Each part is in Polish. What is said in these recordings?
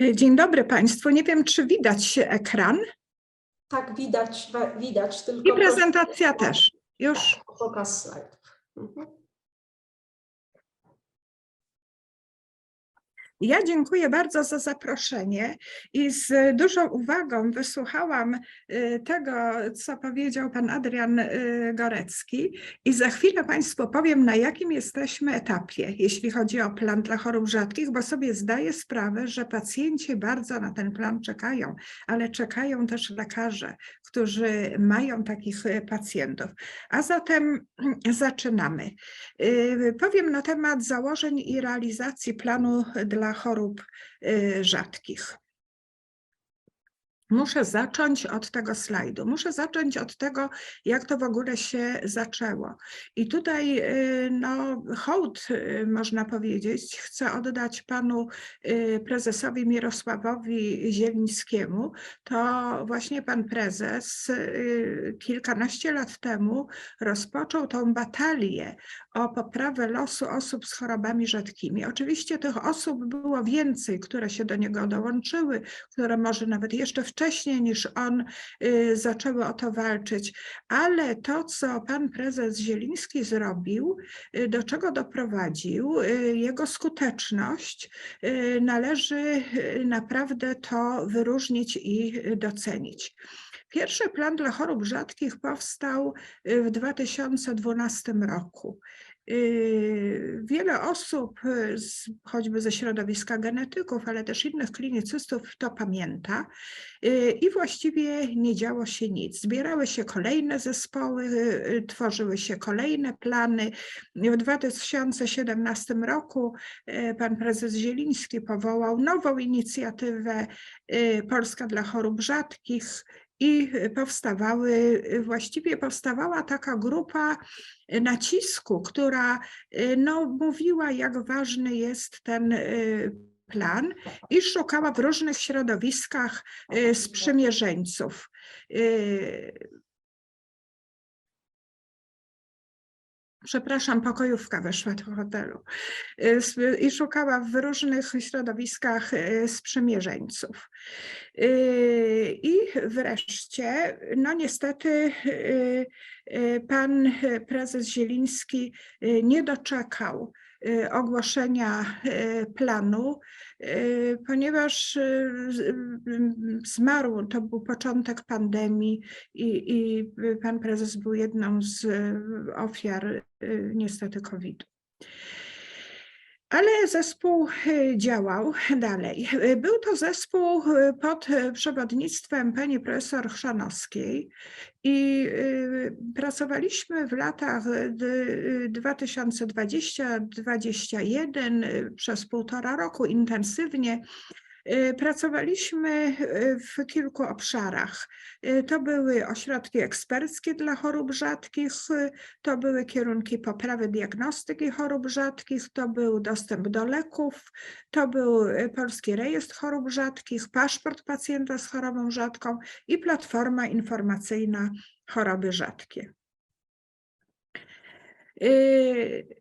E, Dzień dobry Państwu. Nie wiem, czy widać ekran Tak, widać, widać, tylko i prezentacja proszę też. Już. o pokaz slajdów. Mhm. Ja dziękuję bardzo za zaproszenie i z dużą uwagą wysłuchałam y, tego, co powiedział pan Adrian y, Gorecki i za chwilę Państwu powiem, na jakim jesteśmy etapie, jeśli chodzi o plan dla chorób rzadkich, bo sobie zdaję sprawę, że pacjenci bardzo na ten plan czekają, ale czekają też lekarze, którzy mają takich y, pacjentów. A zatem zaczynamy. Y, Powiem na temat założeń i realizacji planu dla chorób y, rzadkich. Muszę zacząć od tego slajdu. Muszę zacząć od tego, jak to w ogóle się zaczęło. I tutaj y, no, hołd, y, można powiedzieć, chcę oddać panu prezesowi Mirosławowi Zielińskiemu. To właśnie pan prezes kilkanaście lat temu rozpoczął tą batalię o poprawę losu osób z chorobami rzadkimi. Oczywiście tych osób było więcej, które się do niego dołączyły, które może nawet jeszcze wcześniej niż on y, zaczęły o to walczyć, ale to, co pan prezes Zieliński zrobił, y, do czego doprowadził, y, jego skuteczność, należy naprawdę to wyróżnić i docenić. Pierwszy plan dla chorób rzadkich powstał y, w 2012 roku. Y, Wiele osób, y, choćby ze środowiska genetyków, ale też innych klinicystów, to pamięta. I właściwie nie działo się nic. Zbierały się kolejne zespoły, tworzyły się kolejne plany. W 2017 roku pan prezes Zieliński powołał nową inicjatywę Polska dla chorób rzadkich i powstawały, y, właściwie powstawała taka grupa y, nacisku, która y, no, mówiła, jak ważny jest ten y, plan i szukała w różnych środowiskach y, sprzymierzeńców. Przepraszam, pokojówka weszła do hotelu y, i szukała w różnych środowiskach y, sprzymierzeńców. Y, I wreszcie, no niestety, pan prezes Zieliński nie doczekał ogłoszenia planu, ponieważ y, y, zmarł, to był początek pandemii i, i pan prezes był jedną z y, ofiar y, niestety COVID-u. Ale zespół y, działał dalej. Y, Był to zespół y, pod przewodnictwem pani profesor Chrzanowskiej i pracowaliśmy w latach y, d- y, 2020-2021 y, przez półtora roku intensywnie. Y, Pracowaliśmy y, w kilku obszarach. Y, To były ośrodki eksperckie dla chorób rzadkich, to były kierunki poprawy diagnostyki chorób rzadkich, to był dostęp do leków, to był Polski Rejestr Chorób Rzadkich, paszport pacjenta z chorobą rzadką i platforma informacyjna choroby rzadkie. Y,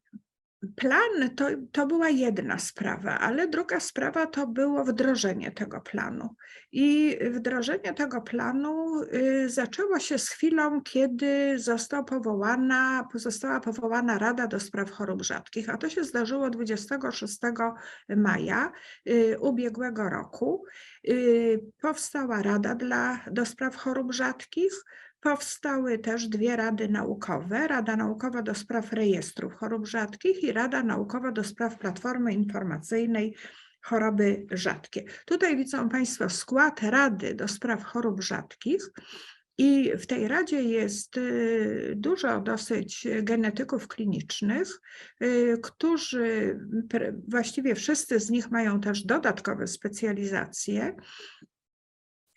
Plan to, to była jedna sprawa, ale druga sprawa to było wdrożenie tego planu. I wdrożenie tego planu y, zaczęło się z chwilą, kiedy został powołana, została powołana Rada do Spraw Chorób Rzadkich, a to się zdarzyło 26 maja y, ubiegłego roku. Y, Powstała Rada dla, do Spraw Chorób Rzadkich. Powstały też dwie rady naukowe, Rada Naukowa do Spraw Rejestrów Chorób Rzadkich i Rada Naukowa do Spraw Platformy Informacyjnej Choroby Rzadkie. Tutaj widzą Państwo skład Rady do Spraw Chorób Rzadkich. I w tej radzie jest y, dużo dosyć genetyków klinicznych, y, którzy właściwie wszyscy z nich mają też dodatkowe specjalizacje.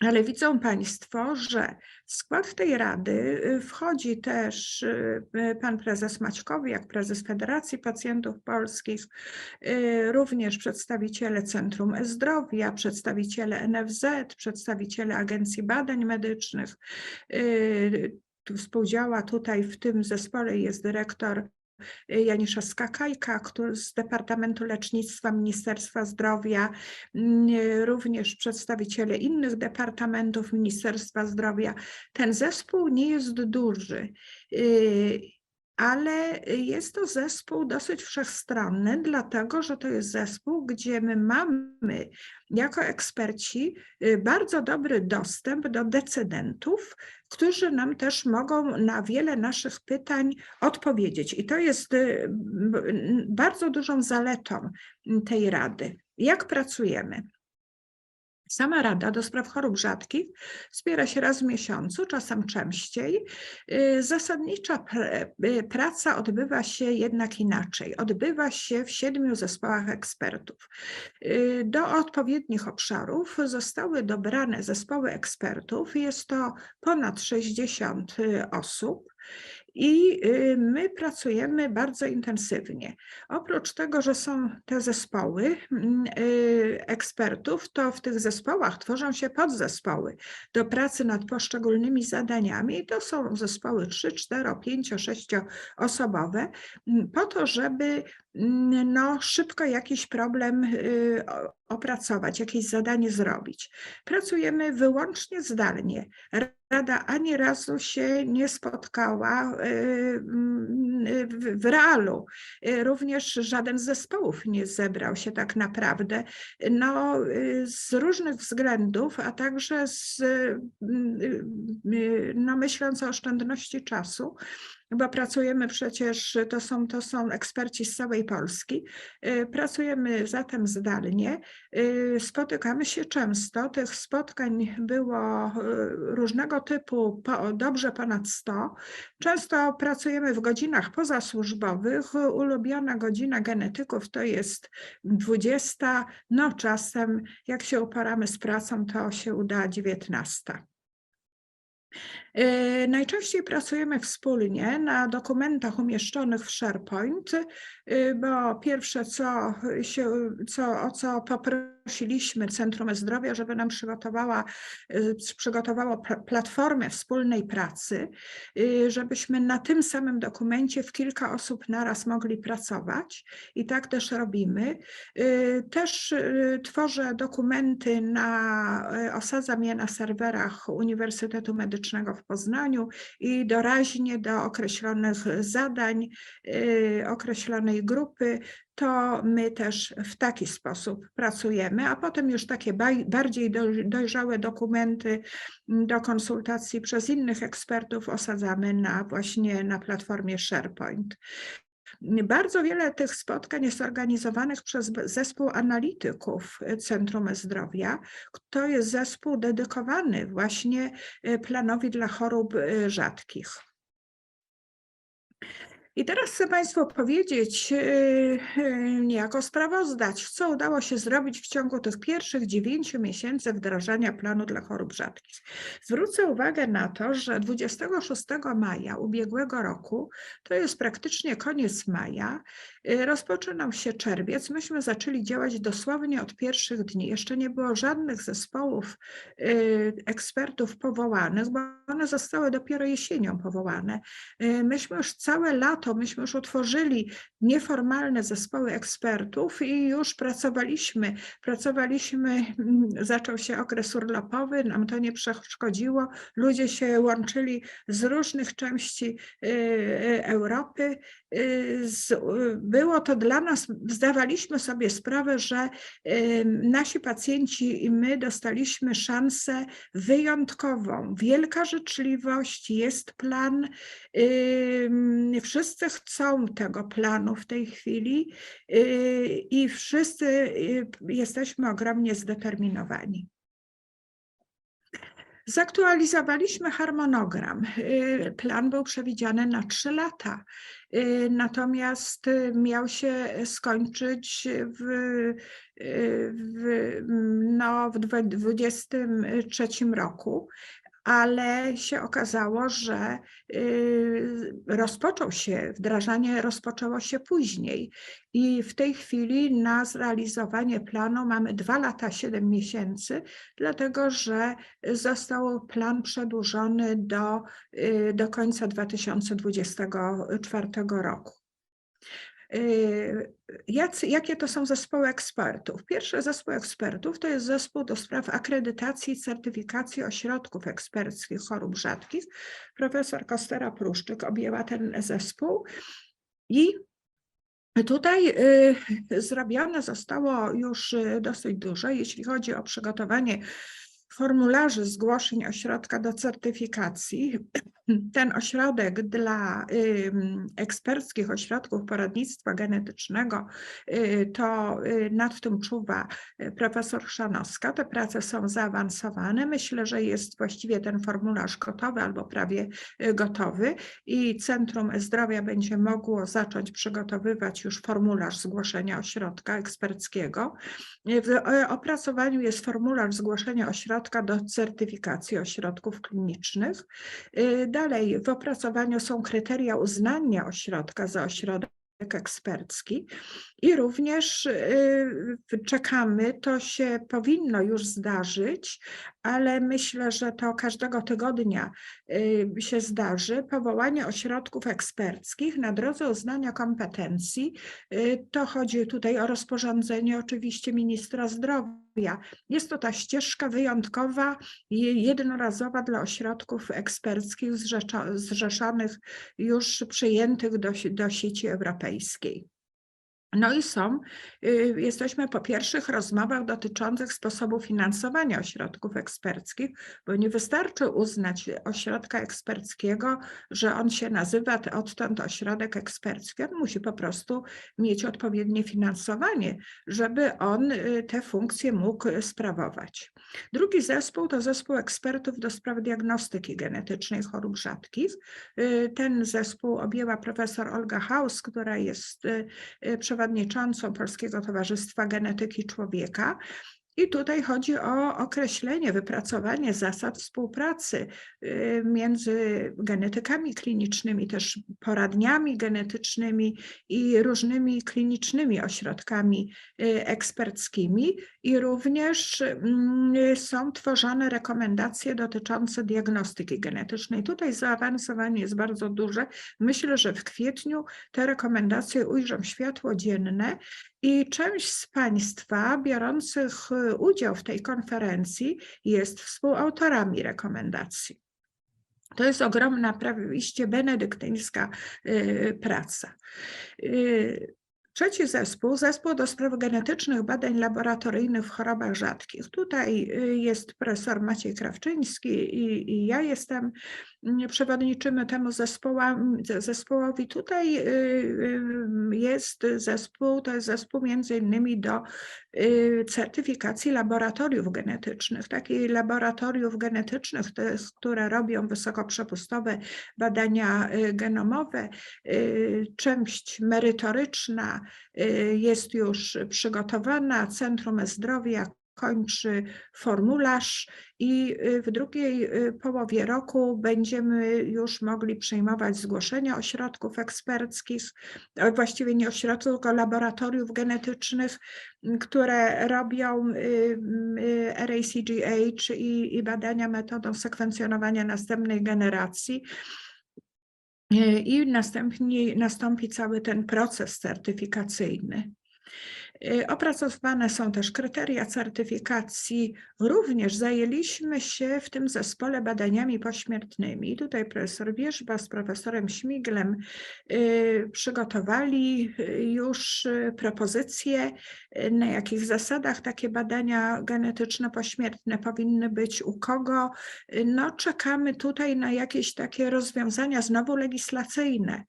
Ale widzą Państwo, że w skład tej rady y, wchodzi też y, y, pan prezes Maćkowi, prezes Federacji Pacjentów Polskich, również przedstawiciele Centrum E-Zdrowia, przedstawiciele NFZ, przedstawiciele Agencji Badań Medycznych. Współdziała tutaj w tym zespole jest dyrektor Janisza Skakajka, który z Departamentu Lecznictwa Ministerstwa Zdrowia, mm, również przedstawiciele innych departamentów Ministerstwa Zdrowia. Ten zespół nie jest duży, y, ale jest to zespół dosyć wszechstronny, dlatego że to jest zespół, gdzie my mamy jako eksperci y, bardzo dobry dostęp do decydentów, którzy nam też mogą na wiele naszych pytań odpowiedzieć. I to jest y, bardzo dużą zaletą tej rady. Jak pracujemy? Sama Rada do Spraw Chorób Rzadkich spiera się raz w miesiącu, czasem częściej. Y, Zasadnicza y, praca odbywa się jednak inaczej. Odbywa się w siedmiu zespołach ekspertów. Y, Do odpowiednich obszarów zostały dobrane zespoły ekspertów. Jest to ponad 60 y, osób. I y, my pracujemy bardzo intensywnie. Oprócz tego, że są te zespoły mm, y, ekspertów, to w tych zespołach tworzą się podzespoły do pracy nad poszczególnymi zadaniami. I to są zespoły 3, 4, 5, 6 osobowe, po to, żeby no, szybko jakiś problem y, opracować, jakieś zadanie zrobić. Pracujemy wyłącznie zdalnie. Rada ani razu się nie spotkała y, y, w, realu. Również żaden z zespołów nie zebrał się tak naprawdę. No, z różnych względów, a także z, no, myśląc o oszczędności czasu, bo pracujemy przecież, to są, to są eksperci z całej Polski, y, pracujemy zatem zdalnie, y, spotykamy się często. Tych spotkań było y, różnego typu, po, dobrze ponad 100. Często pracujemy w godzinach pozasłużbowych. Ulubiona godzina genetyków to jest 20, no czasem jak się uporamy z pracą, to się uda 19. Yy, Najczęściej pracujemy wspólnie na dokumentach umieszczonych w SharePoint, yy, bo pierwsze, co się, co, o co poprosiliśmy Centrum Zdrowia, żeby nam przygotowała, yy, przygotowało pla- platformę wspólnej pracy, yy, żebyśmy na tym samym dokumencie w kilka osób naraz mogli pracować i tak też robimy. Yy, Też tworzę dokumenty na, osadzam je na serwerach Uniwersytetu Medycznego w Poznaniu i doraźnie do określonych zadań, określonej grupy, to my też w taki sposób pracujemy, a potem już takie bardziej doj- dojrzałe dokumenty mm, do konsultacji przez innych ekspertów osadzamy na właśnie na platformie SharePoint. Bardzo wiele tych spotkań jest organizowanych przez zespół analityków Centrum Zdrowia. To jest zespół dedykowany właśnie y, planowi dla chorób y, rzadkich. I teraz chcę Państwu powiedzieć, yy, yy, niejako sprawozdać, co udało się zrobić w ciągu tych pierwszych dziewięciu miesięcy wdrażania planu dla chorób rzadkich. Zwrócę uwagę na to, że 26 maja ubiegłego roku, to jest praktycznie koniec maja, rozpoczynał się czerwiec. Myśmy zaczęli działać dosłownie od pierwszych dni. Jeszcze nie było żadnych zespołów yy, ekspertów powołanych, bo one zostały dopiero jesienią powołane. Y, Myśmy już całe lato, myśmy już utworzyli nieformalne zespoły ekspertów i już pracowaliśmy. Pracowaliśmy, mm, zaczął się okres urlopowy, nam to nie przeszkodziło. Ludzie się łączyli z różnych części y, y, Europy. Y, z- y, Było to dla nas, zdawaliśmy sobie sprawę, że y, nasi pacjenci i my dostaliśmy szansę wyjątkową. Wielka życzliwość, jest plan. Ym, Wszyscy chcą tego planu w tej chwili y, i wszyscy y, jesteśmy ogromnie zdeterminowani. Zaktualizowaliśmy harmonogram. Y, Plan był przewidziany na trzy lata, y, natomiast y, miał się skończyć w, w, no, w 2023 roku, ale się okazało, że y, rozpoczął się, wdrażanie rozpoczęło się później. I w tej chwili na zrealizowanie planu mamy 2 lata 7 miesięcy, dlatego że został plan przedłużony do, y, do końca 2024 roku. Y, Jacy, jakie to są zespoły ekspertów? Pierwszy zespół ekspertów to jest zespół do spraw akredytacji i certyfikacji ośrodków eksperckich chorób rzadkich. Profesor Kostera Pruszczyk objęła ten zespół i Tutaj y, zrobione zostało już y, dosyć dużo, jeśli chodzi o przygotowanie formularzy zgłoszeń ośrodka do certyfikacji. Ten ośrodek dla eksperckich ośrodków poradnictwa genetycznego y, to y, nad tym czuwa y, profesor Szanowska. Te prace są zaawansowane. Myślę, że jest właściwie ten formularz gotowy albo prawie gotowy i Centrum Zdrowia będzie mogło zacząć przygotowywać już formularz zgłoszenia ośrodka eksperckiego. W opracowaniu jest formularz zgłoszenia ośrodka do certyfikacji ośrodków klinicznych. Dalej w opracowaniu są kryteria uznania ośrodka za ośrodek ekspercki i również y, czekamy, to się powinno już zdarzyć, ale myślę, że to każdego tygodnia y, się zdarzy, powołanie ośrodków eksperckich na drodze uznania kompetencji. Y, To chodzi tutaj o rozporządzenie oczywiście ministra zdrowia. Jest to ta ścieżka wyjątkowa jednorazowa dla ośrodków eksperckich zrzeszonych już przyjętych do, do sieci europejskiej. No i są, y, jesteśmy po pierwszych rozmowach dotyczących sposobu finansowania ośrodków eksperckich, bo nie wystarczy uznać ośrodka eksperckiego, że on się nazywa odtąd ośrodek ekspercki. On musi po prostu mieć odpowiednie finansowanie, żeby on y, te funkcje mógł sprawować. Drugi zespół to zespół ekspertów do spraw diagnostyki genetycznej chorób rzadkich. Y, Ten zespół objęła profesor Olga Haus, która jest y, przewodniczącą Polskiego Towarzystwa Genetyki Człowieka. I tutaj chodzi o określenie, wypracowanie zasad współpracy y, między genetykami klinicznymi, też poradniami genetycznymi i różnymi klinicznymi ośrodkami y, eksperckimi. I również mm, są tworzone rekomendacje dotyczące diagnostyki genetycznej. Tutaj zaawansowanie jest bardzo duże. Myślę, że w kwietniu te rekomendacje ujrzą światło dzienne i część z Państwa biorących y, udział w tej konferencji jest współautorami rekomendacji. To jest ogromna, prawie benedyktyńska y, praca. Y, Trzeci zespół, zespół do spraw genetycznych badań laboratoryjnych w chorobach rzadkich. Tutaj jest profesor Maciej Krawczyński i, i ja jestem przewodniczymy temu zespołowi. Tutaj y, y, jest zespół, to jest zespół między innymi do y, certyfikacji laboratoriów genetycznych, takich laboratoriów genetycznych, jest, które robią wysokoprzepustowe badania genomowe. Część merytoryczna jest już przygotowana, Centrum Zdrowia kończy formularz i y, w drugiej y, połowie roku będziemy już mogli przyjmować zgłoszenia ośrodków eksperckich, właściwie nie ośrodków, tylko laboratoriów genetycznych, które robią y, RACGH i, i badania metodą sekwencjonowania następnej generacji. I następnie nastąpi cały ten proces certyfikacyjny. Y, Opracowane są też kryteria certyfikacji. Również zajęliśmy się w tym zespole badaniami pośmiertnymi. Tutaj profesor Wierzba z profesorem Śmiglem y, przygotowali y, już propozycje, na jakich zasadach takie badania genetyczne pośmiertne powinny być, u kogo. No, czekamy tutaj na jakieś takie rozwiązania znowu legislacyjne.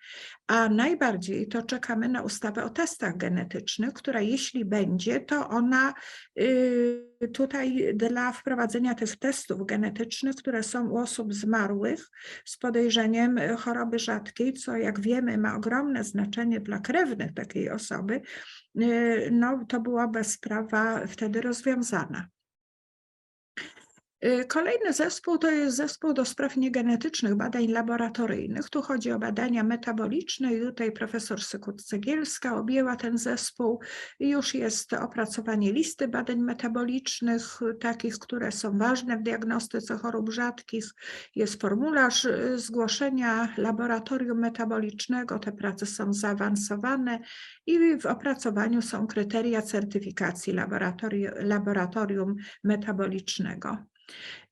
A najbardziej to czekamy na ustawę o testach genetycznych, która jeśli będzie, to ona y, tutaj dla wprowadzenia tych testów genetycznych, które są u osób zmarłych z podejrzeniem choroby rzadkiej, co jak wiemy ma ogromne znaczenie dla krewnych takiej osoby, y, no to byłaby sprawa wtedy rozwiązana. Y, Kolejny zespół to jest zespół do spraw niegenetycznych badań laboratoryjnych. Tu chodzi o badania metaboliczne i tutaj profesor Sykut-Cegielska objęła ten zespół. Już jest opracowanie listy badań metabolicznych, takich, które są ważne w diagnostyce chorób rzadkich. Jest formularz y, zgłoszenia laboratorium metabolicznego. Te prace są zaawansowane i w opracowaniu są kryteria certyfikacji laboratori- laboratorium metabolicznego.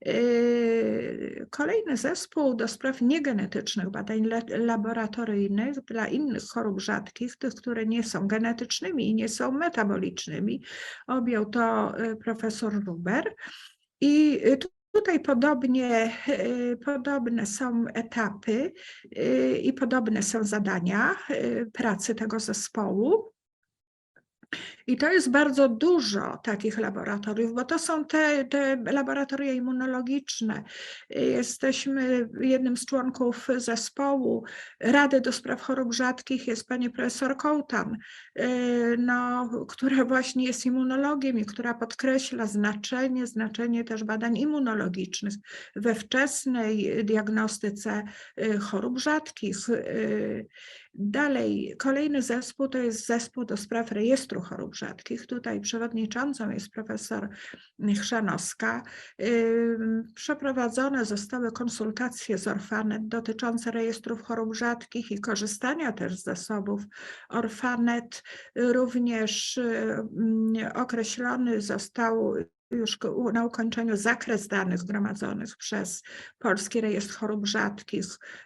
Yy, Kolejny zespół do spraw niegenetycznych badań laboratoryjnych dla innych chorób rzadkich, tych, które nie są genetycznymi i nie są metabolicznymi, objął to y, profesor Ruber. I y, tu- tutaj podobnie, y, podobne są etapy i podobne są zadania pracy tego zespołu. I to jest bardzo dużo takich laboratoriów, bo to są te, te laboratoria immunologiczne. Jesteśmy jednym z członków zespołu Rady do Spraw Chorób Rzadkich, jest pani profesor Kołtan, y, no, która właśnie jest immunologiem i która podkreśla znaczenie, znaczenie też badań immunologicznych we wczesnej diagnostyce y, chorób rzadkich. Dalej, kolejny zespół to jest zespół do spraw rejestru chorób rzadkich. Tutaj przewodniczącą jest profesor Chrzanowska. Przeprowadzone zostały konsultacje z Orfanet dotyczące rejestrów chorób rzadkich i korzystania też z zasobów Orfanet. Również określony został już na ukończeniu zakres danych zgromadzonych przez Polski Rejestr Chorób Rzadkich.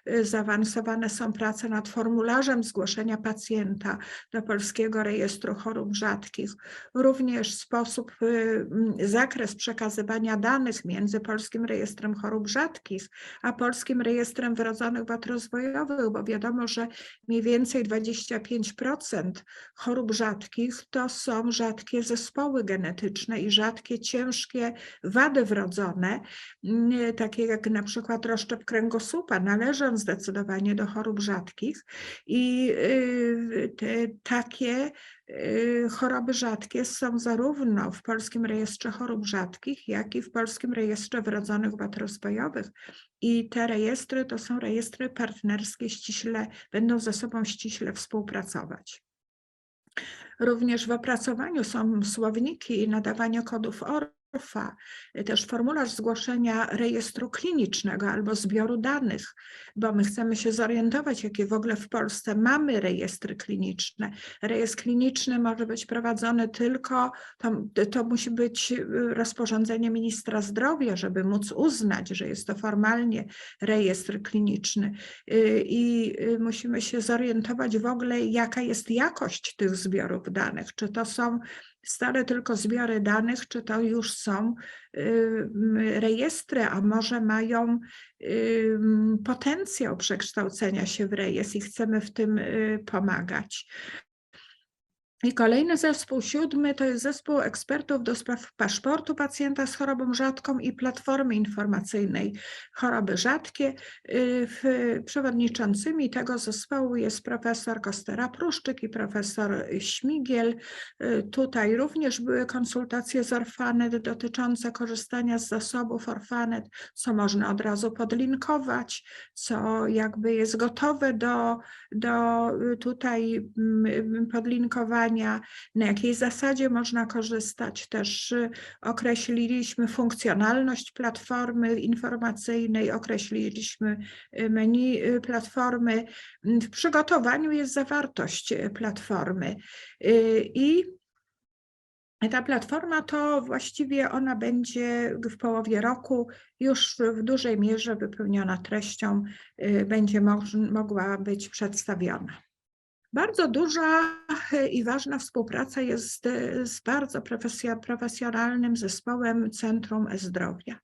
Y, Zaawansowane są prace nad formularzem zgłoszenia pacjenta do Polskiego Rejestru Chorób Rzadkich. Również sposób, y, zakres przekazywania danych między Polskim Rejestrem Chorób Rzadkich a Polskim Rejestrem Wrodzonych Wad Rozwojowych, bo wiadomo, że mniej więcej 25% chorób rzadkich to są rzadkie zespoły genetyczne i rzadkie, ciężkie wady wrodzone, mm, takie jak na przykład rozszczep kręgosłupa, należą zdecydowanie do chorób rzadkich i y, te, takie y, choroby rzadkie są zarówno w Polskim Rejestrze Chorób Rzadkich, jak i w Polskim Rejestrze Wrodzonych Wad Rozwojowych. I te rejestry to są rejestry partnerskie, ściśle, będą ze sobą ściśle współpracować. Również w opracowaniu są słowniki nadawania kodów Też formularz zgłoszenia rejestru klinicznego albo zbioru danych, bo my chcemy się zorientować, jakie w ogóle w Polsce mamy rejestry kliniczne. Rejestr kliniczny może być prowadzony tylko, to, to musi być y, rozporządzenie ministra zdrowia, żeby móc uznać, że jest to formalnie rejestr kliniczny. Y, I y, musimy się zorientować w ogóle, jaka jest jakość tych zbiorów danych. Czy to są stare tylko zbiory danych, czy to już są rejestry, a może mają potencjał przekształcenia się w rejestr i chcemy w tym y, pomagać. I kolejny zespół, siódmy, to jest zespół ekspertów do spraw paszportu pacjenta z chorobą rzadką i platformy informacyjnej choroby rzadkie. Y, Przewodniczącymi tego zespołu jest profesor Kostera Pruszczyk i profesor Śmigiel. Y, Tutaj również były konsultacje z Orfanet dotyczące korzystania z zasobów Orfanet, co można od razu podlinkować, co jakby jest gotowe do, do y, tutaj mm, na jakiej zasadzie można korzystać. Też y, określiliśmy funkcjonalność platformy informacyjnej, określiliśmy y, menu y, platformy. Mm, W przygotowaniu jest zawartość platformy i ta platforma to właściwie ona będzie w połowie roku już w dużej mierze wypełniona treścią, będzie mogła być przedstawiona. Bardzo duża y, i ważna współpraca jest y, z bardzo profesjonalnym zespołem Centrum E-Zdrowia.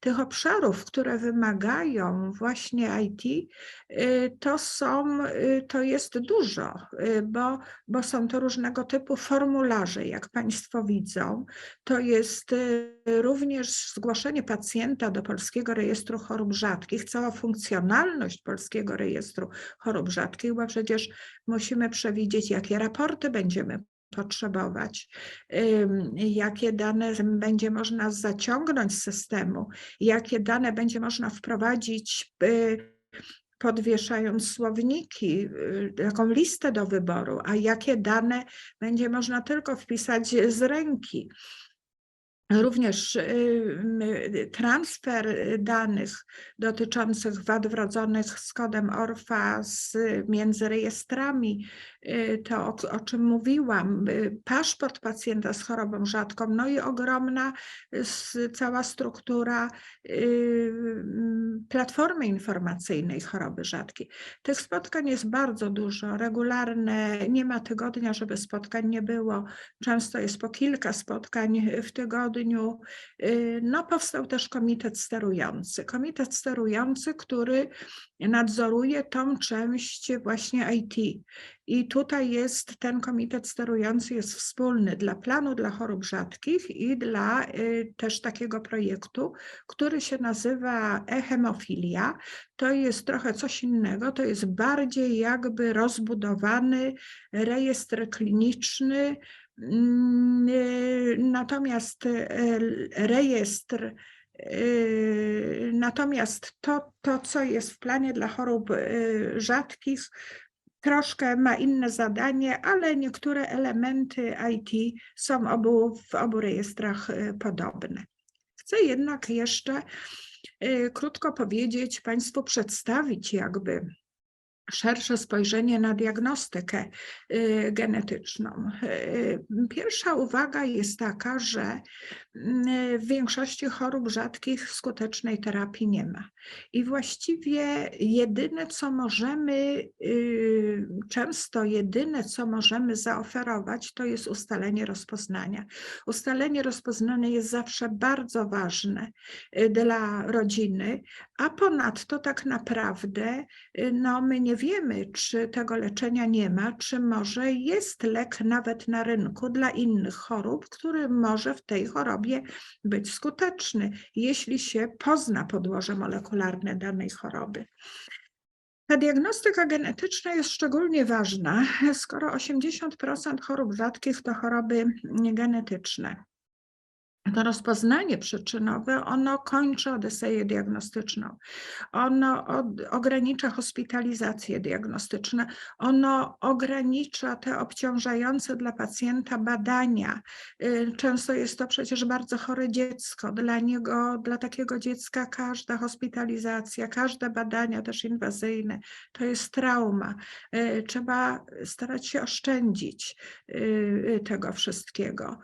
Tych obszarów, które wymagają właśnie IT, y, to są, to jest dużo, bo, bo są to różnego typu formularze, jak Państwo widzą. To jest również zgłoszenie pacjenta do Polskiego Rejestru Chorób Rzadkich, cała funkcjonalność Polskiego Rejestru Chorób Rzadkich, bo przecież musimy przewidzieć, jakie raporty będziemy potrzebować, jakie dane będzie można zaciągnąć z systemu, jakie dane będzie można wprowadzić, y, podwieszając słowniki, y, taką listę do wyboru, a jakie dane będzie można tylko wpisać z ręki. Również y, y, transfer danych dotyczących wad wrodzonych z kodem ORFA z, między rejestrami, y, to o, o czym mówiłam, paszport pacjenta z chorobą rzadką, no i ogromna cała struktura platformy informacyjnej choroby rzadkiej. Tych spotkań jest bardzo dużo, regularne, nie ma tygodnia, żeby spotkań nie było. Często jest po kilka spotkań w tygodniu. Y, No, powstał też komitet sterujący. Komitet sterujący, który nadzoruje tą część właśnie IT. I tutaj jest ten komitet sterujący jest wspólny dla planu dla chorób rzadkich i dla y, też takiego projektu, który się nazywa e-hemofilia. To jest trochę coś innego, to jest bardziej jakby rozbudowany rejestr kliniczny, Natomiast y, l- rejestr, y, natomiast to, to, co jest w planie dla chorób y, rzadkich, troszkę ma inne zadanie, ale niektóre elementy IT są obu, w obu rejestrach y, podobne. Chcę jednak jeszcze y, krótko powiedzieć, Państwu przedstawić jakby szersze spojrzenie na diagnostykę y, genetyczną. Y, Pierwsza uwaga jest taka, że mm, w większości chorób rzadkich skutecznej terapii nie ma. I właściwie jedyne, co możemy, y, często jedyne, co możemy zaoferować, to jest ustalenie rozpoznania. Ustalenie rozpoznania jest zawsze bardzo ważne dla rodziny, a ponadto tak naprawdę no, my nie wiemy, czy tego leczenia nie ma, czy może jest lek nawet na rynku dla innych chorób, który może w tej chorobie być skuteczny, jeśli się pozna podłoże molekularne danej choroby. Ta diagnostyka genetyczna jest szczególnie ważna, skoro 80% chorób rzadkich to choroby genetyczne to rozpoznanie przyczynowe, ono kończy odyseję diagnostyczną. Ono od, ogranicza hospitalizacje diagnostyczne, ono ogranicza te obciążające dla pacjenta badania. Y, Często jest to przecież bardzo chore dziecko. Dla niego, dla takiego dziecka każda hospitalizacja, każde badania też inwazyjne to jest trauma. Y, Trzeba starać się oszczędzić y, tego wszystkiego.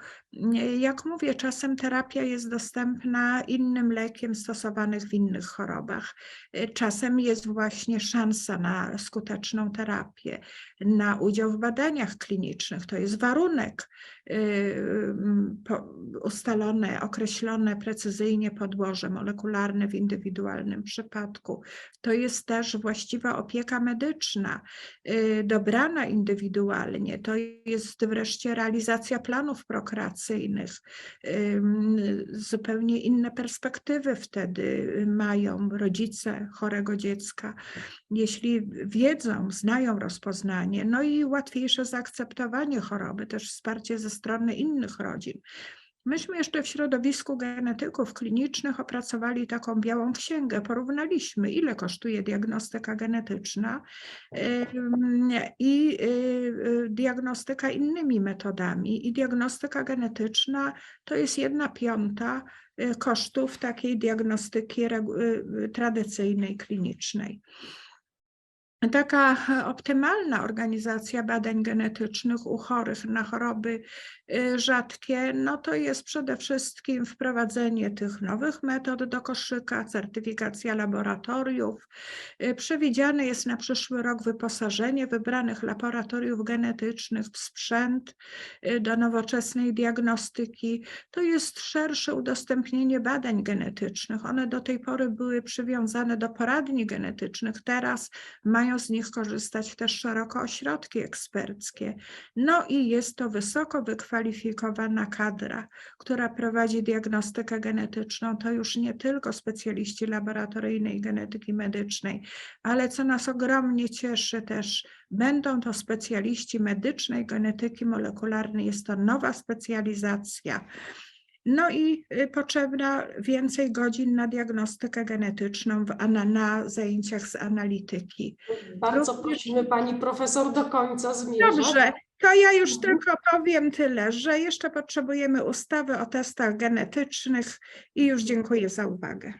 Jak mówię, czasem terapia jest dostępna innym lekiem stosowanych w innych chorobach. Y, Czasem jest właśnie szansa na skuteczną terapię, na udział w badaniach klinicznych. To jest warunek ustalone, określone precyzyjnie podłoże molekularne w indywidualnym przypadku. To jest też właściwa opieka medyczna, y, dobrana indywidualnie. To jest wreszcie realizacja planów prokreacyjnych. Zupełnie inne perspektywy wtedy mają rodzice chorego dziecka, jeśli wiedzą, znają rozpoznanie, no i łatwiejsze zaakceptowanie choroby, też wsparcie ze strony innych rodzin. Myśmy jeszcze w środowisku genetyków klinicznych opracowali taką białą księgę, porównaliśmy, ile kosztuje diagnostyka genetyczna i y, y, diagnostyka innymi metodami. I diagnostyka genetyczna to jest jedna piąta y, kosztów takiej diagnostyki tradycyjnej, klinicznej. Taka e, optymalna organizacja badań genetycznych u chorych na choroby y, rzadkie, no to jest przede wszystkim wprowadzenie tych nowych metod do koszyka, certyfikacja laboratoriów. Y, Przewidziane jest na przyszły rok wyposażenie wybranych laboratoriów genetycznych w sprzęt do nowoczesnej diagnostyki. To jest szersze udostępnienie badań genetycznych. One do tej pory były przywiązane do poradni genetycznych, teraz mają Mają z nich korzystać też szeroko ośrodki eksperckie. No i jest to wysoko wykwalifikowana kadra, która prowadzi diagnostykę genetyczną. To już nie tylko specjaliści laboratoryjnej genetyki medycznej, ale co nas ogromnie cieszy też, będą to specjaliści medycznej genetyki molekularnej. Jest to nowa specjalizacja. No i y, potrzebna więcej godzin na diagnostykę genetyczną w, ana- na zajęciach z analityki. Bardzo Również- prosimy pani profesor do końca zmierzać. Dobrze, to ja już Mhm. tylko powiem tyle, że jeszcze potrzebujemy ustawy o testach genetycznych i już dziękuję za uwagę.